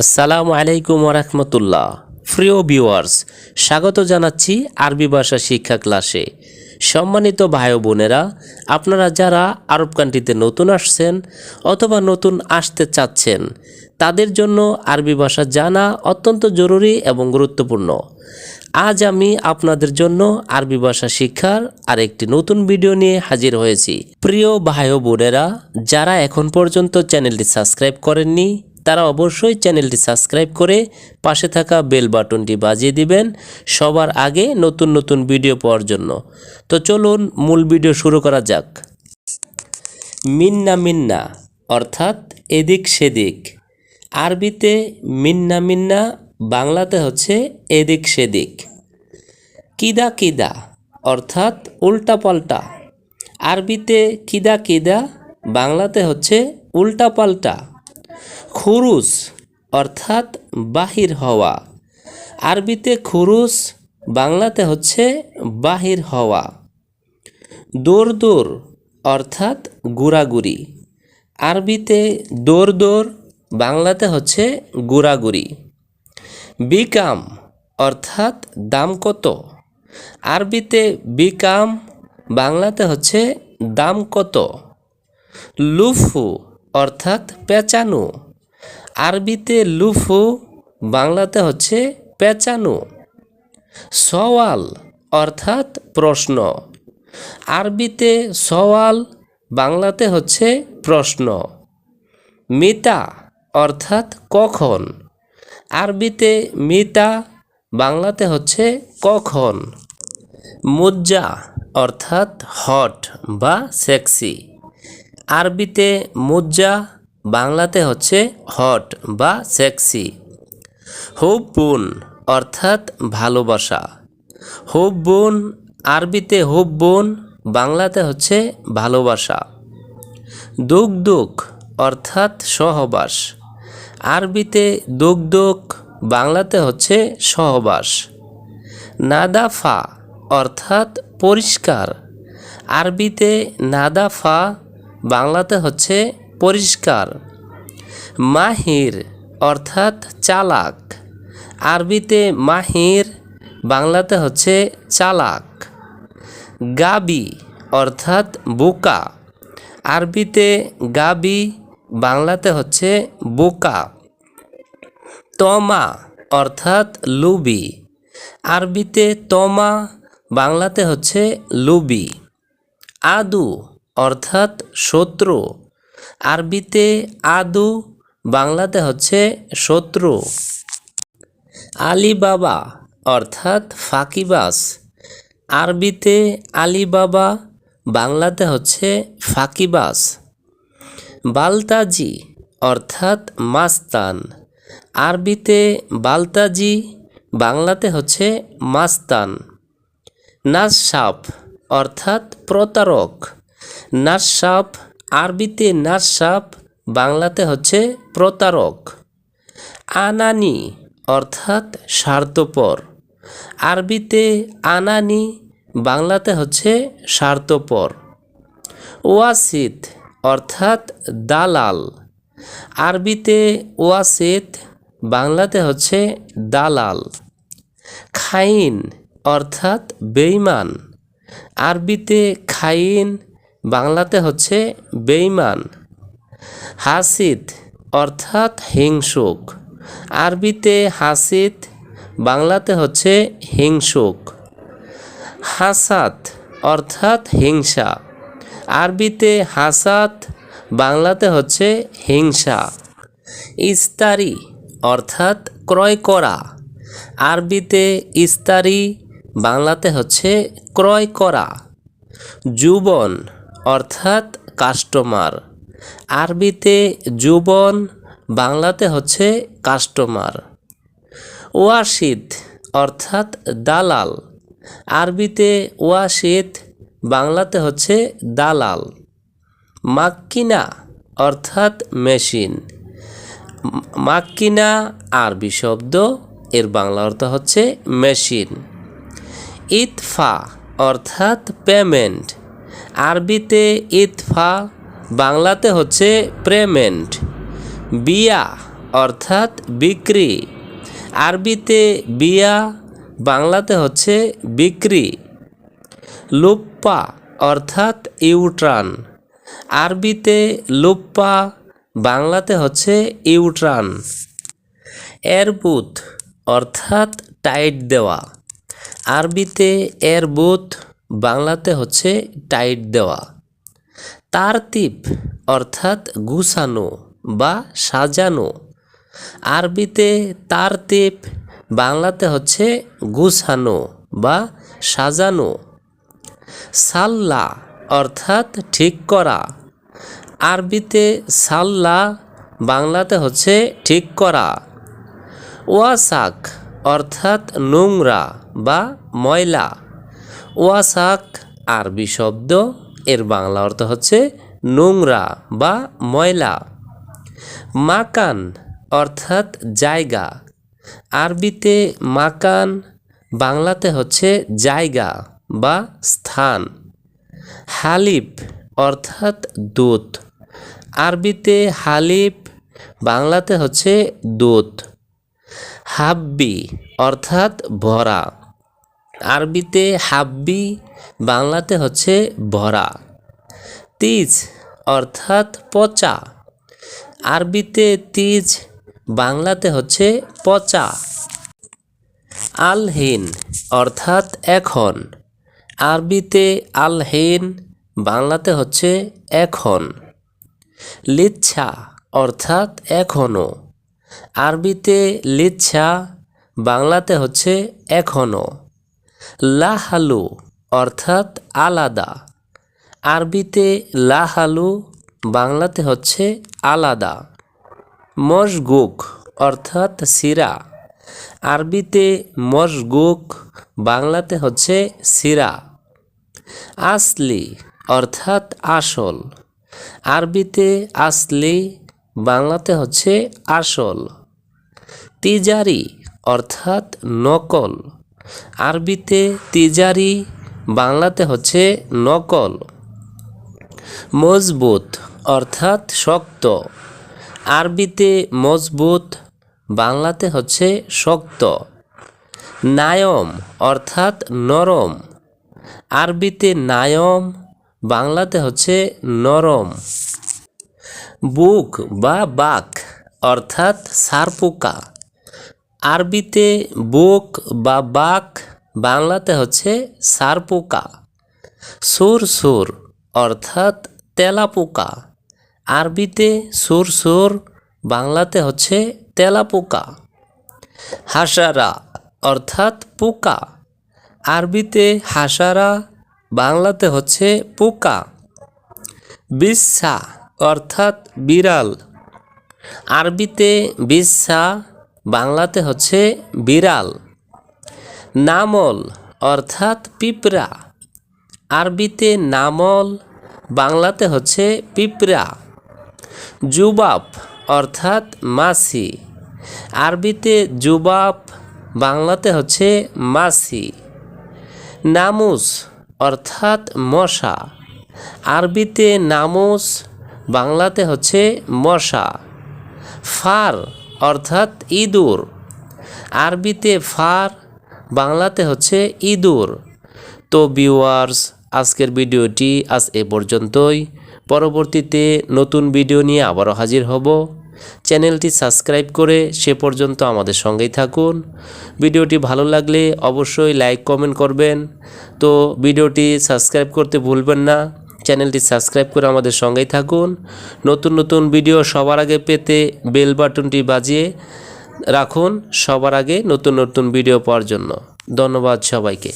আসসালামু আলাইকুম রহমতুল্লাহ প্রিয় ভিউয়ার্স, স্বাগত জানাচ্ছি আরবি ভাষা শিক্ষা ক্লাসে। সম্মানিত ভাই বোনেরা, আপনারা যারা আরব কান্ট্রিতে নতুন আসছেন অথবা নতুন আসতে চাচ্ছেন, তাদের জন্য আরবি ভাষা জানা অত্যন্ত জরুরি এবং গুরুত্বপূর্ণ। আজ আমি আপনাদের জন্য আরবি ভাষা শিক্ষার আরেকটি নতুন ভিডিও নিয়ে হাজির হয়েছি। প্রিয় ভাই বোনেরা, যারা এখন পর্যন্ত চ্যানেলটি সাবস্ক্রাইব করেননি তারা অবশ্যই চ্যানেলটি সাবস্ক্রাইব করে পাশে থাকা বেল বাটনটি বাজিয়ে দিবেন সবার আগে নতুন নতুন ভিডিও পাওয়ার জন্য। তো চলুন মূল ভিডিও শুরু করা যাক। মিন্না মিন্না, অর্থাৎ এদিক সেদিক। আরবিতে মিন্না মিন্না, বাংলাতে হচ্ছে এদিক সেদিক। কিদা কিদা, অর্থাৎ উল্টা পাল্টা। আরবিতে কিদা কিদা, বাংলাতে হচ্ছে উল্টা পাল্টা। খুরুস অর্থাৎ বাহির হওয়া। আরবিতে খুরুস বাংলাতে হচ্ছে বাহির হওয়া। দোর দোর অর্থাৎ গুড়াগুড়ি। আরবিতে দোর দৌড় বাংলাতে হচ্ছে গুড়াগুড়ি। বিকাম, অর্থাৎ দাম কত? আরবিতে বিকাম, বাংলাতে হচ্ছে দাম কত? লুফু, অর্থাৎ পেঁচানো। আরবিতে লুফু, বাংলাতে হচ্ছে পেঁচানো। সওয়াল অর্থাৎ প্রশ্ন। আরবিতে সওয়াল, বাংলাতে হচ্ছে প্রশ্ন। মিতা অর্থাৎ কখন। আরবিতে মিতা, বাংলাতে হচ্ছে কখন। মুজ্জা অর্থাৎ হট বা সেক্সি। আরবিতে মুজ্জা বাংলাতে হচ্ছে হট বা সেক্সি। হুব্বুন অর্থাৎ ভালোবাসা। হুব্বুন, আরবিতে হুব্বুন, বাংলাতে হচ্ছে ভালোবাসা। দুক দুক অর্থাৎ সহবাস। আরবিতে দুক দুক বাংলাতে হচ্ছে সহবাস। নাদাফা অর্থাৎ পরিষ্কার। আরবিতে নাদাফা, বাংলাতে হচ্ছে পরিষ্কার। মাহির অর্থাৎ চালাক। আরবিতে মাহির, বাংলাতে হচ্ছে চালাক। গাবি অর্থাৎ বোকা। আরবিতে গাবি, বাংলাতে হচ্ছে বোকা। তমা অর্থাৎ লুবি। আরবিতে তমা, বাংলাতে হচ্ছে লুবি। আদু অর্থাৎ শত্রু। আরবিতে আদু, বাংলাতে হচ্ছে শত্রু। আলিবাবা অর্থাৎ ফাঁকিবাস আরবিতে আলিবাবা, বাংলাতে হচ্ছে ফাঁকিবাস বালতাজি অর্থাৎ মাস্তান। আরবিতে বালতাজি, বাংলাতে হচ্ছে মাস্তান। নাসাপ অর্থাৎ প্রতারক। নাসাপ আরবিতে নাসাপ বাংলাতে হচ্ছে প্রতারক। আনানি অর্থাৎ স্বার্থপর। আরবিতে আনানি, বাংলাতে হচ্ছে স্বার্থপর। ওয়াসিত অর্থাৎ দালাল। আরবিতে ওয়াসিত, বাংলাতে হচ্ছে দালাল। খাইন অর্থাৎ বেইমান। আরবিতে খাইন বাংলাতে হচ্ছে বেইমান হাসিদ অর্থাৎ হিংসুক। আরবিতে হাসিদ, বাংলাতে হচ্ছে হিংসুক। হাসাত অর্থাৎ হিংসা। আরবিতে হাসাত, বাংলাতে হচ্ছে হিংসা। ইস্তারি অর্থাৎ ক্রয় করা। আরবিতে ইস্তারি, বাংলাতে হচ্ছে ক্রয় করা। যুবন অর্থাৎ কাস্টমার। আরবিতে যুবন, বাংলাতে হচ্ছে কাস্টমার। ওয়াশিদ অর্থাৎ দালাল। আরবিতে ওয়াশিদ বাংলাতে হচ্ছে দালাল। মাক্কিনা, অর্থাৎ মেশিন। মাক্কিনা, আরবি শব্দ, এর বাংলা অর্থ হচ্ছে মেশিন। ইতফা, অর্থাৎ পেমেন্ট। আরবিতে ইতফা, বাংলাতে হচ্ছে পেমেন্ট বিয়া অর্থাৎ বিক্রি। আরবিতে বিয়া, বাংলাতে হচ্ছে বিক্রি। লুপ্পা অর্থাৎ ইউট্রান। আরবিতে লুপ্পা, বাংলাতে হচ্ছে ইউট্রান। এরবুত অর্থাৎ টাইট দেওয়া। আরবিতে এরবুত বাংলাতে হচ্ছে টাইট দেওয়া। তার তারতিব অর্থাৎ গুছানো বা সাজানো। আরবিতে তার তারতিব বাংলাতে হচ্ছে গুছানো বা সাজানো। সাল্লা অর্থাৎ ঠিক করা। আরবিতে সাল্লা বাংলাতে হচ্ছে ঠিক করা। ওয়াসাক অর্থাৎ নোংরা বা ময়লা। ওয়াসাক, আরবি শব্দ, এর বাংলা অর্থ হচ্ছে নোংরা বা ময়লা। মাকান অর্থাৎ জায়গা। আরবিতে মাকান বাংলাতে হচ্ছে জায়গা বা স্থান। হালিব অর্থাৎ দুধ আরবিতে হালিব বাংলাতে হচ্ছে দুধ হাব্বি অর্থাৎ ভরা। আরবিতে হাব্বি, বাংলাতে হচ্ছে ভরা। তিজ অর্থাৎ পচা। আরবিতে তিজ, বাংলাতে হচ্ছে পচা। আলহীন অর্থাৎ এখন। আরবিতে আলহীন, বাংলাতে হচ্ছে এখন। লিচ্ছা অর্থাৎ এখনও আরবিতে লিচ্ছা, বাংলাতে হচ্ছে এখনও। লাহালু অর্থাৎ আলাদা। আরবিতে লাহালু, বাংলাতে হচ্ছে আলাদা। মশগুক অর্থাৎ সিরা আরবিতে মশগুক, বাংলাতে হচ্ছে সিরা আসলি অর্থাৎ আসল। আরবিতে আসলি, বাংলাতে হচ্ছে আসল। তিজারি অর্থাৎ নকল। আরবিতে তিজারি, বাংলাতে হচ্ছে নকল। মজবুত, অর্থাৎ শক্ত। আরবিতে মজবুত, বাংলাতে হচ্ছে শক্ত। নায়ম, অর্থাৎ নরম। আরবিতে নায়ম, বাংলাতে হচ্ছে নরম। বুক বা বাক, অর্থাৎ সারপোকা। আরবিতে বুক বা বাক, বাংলাতে হচ্ছে সারপোকা। সুর সুর, অর্থাৎ তেলাপোকা। আরবিতে সুর সুর, বাংলাতে হচ্ছে তেলাপোকা। হাসারা, অর্থাৎ পোকা। আরবিতে হাসারা, বাংলাতে হচ্ছে পোকা। বিচ্ছা অর্থাৎ বিড়াল। আরবিতে বিচ্ছা বাংলাতে হচ্ছে বিড়াল। নামল অর্থাৎ পিঁপড়া। আরবিতে নামল, বাংলাতে হচ্ছে পিঁপড়া। জুবাব অর্থাৎ মাছি। আরবিতে জুবাব, বাংলাতে হচ্ছে মাছি। নামুস অর্থাৎ মশা। আরবিতে নামুস, বাংলাতে হচ্ছে মশা। ফার অর্থাৎ ইঁদুর। আরবিতে ফার, বাংলাতে হচ্ছে ইঁদুর। তো ভিউয়ার্স আজকের ভিডিওটি আজ এ পর্যন্তই। পরবর্তীতে নতুন ভিডিও নিয়ে আবারও হাজির হব। চ্যানেলটি সাবস্ক্রাইব করে সে পর্যন্ত আমাদের সঙ্গেই থাকুন। ভিডিওটি ভালো লাগলে অবশ্যই লাইক, কমেন্ট করবেন। তো ভিডিওটি সাবস্ক্রাইব করতে ভুলবেন না। চ্যানেলটি সাবস্ক্রাইব করে আমাদের সঙ্গেই থাকুন। নতুন নতুন ভিডিও সবার আগে পেতে বেল বাটনটি বাজিয়ে রাখুন সবার আগে নতুন নতুন ভিডিও পাওয়ার জন্য। ধন্যবাদ সবাইকে।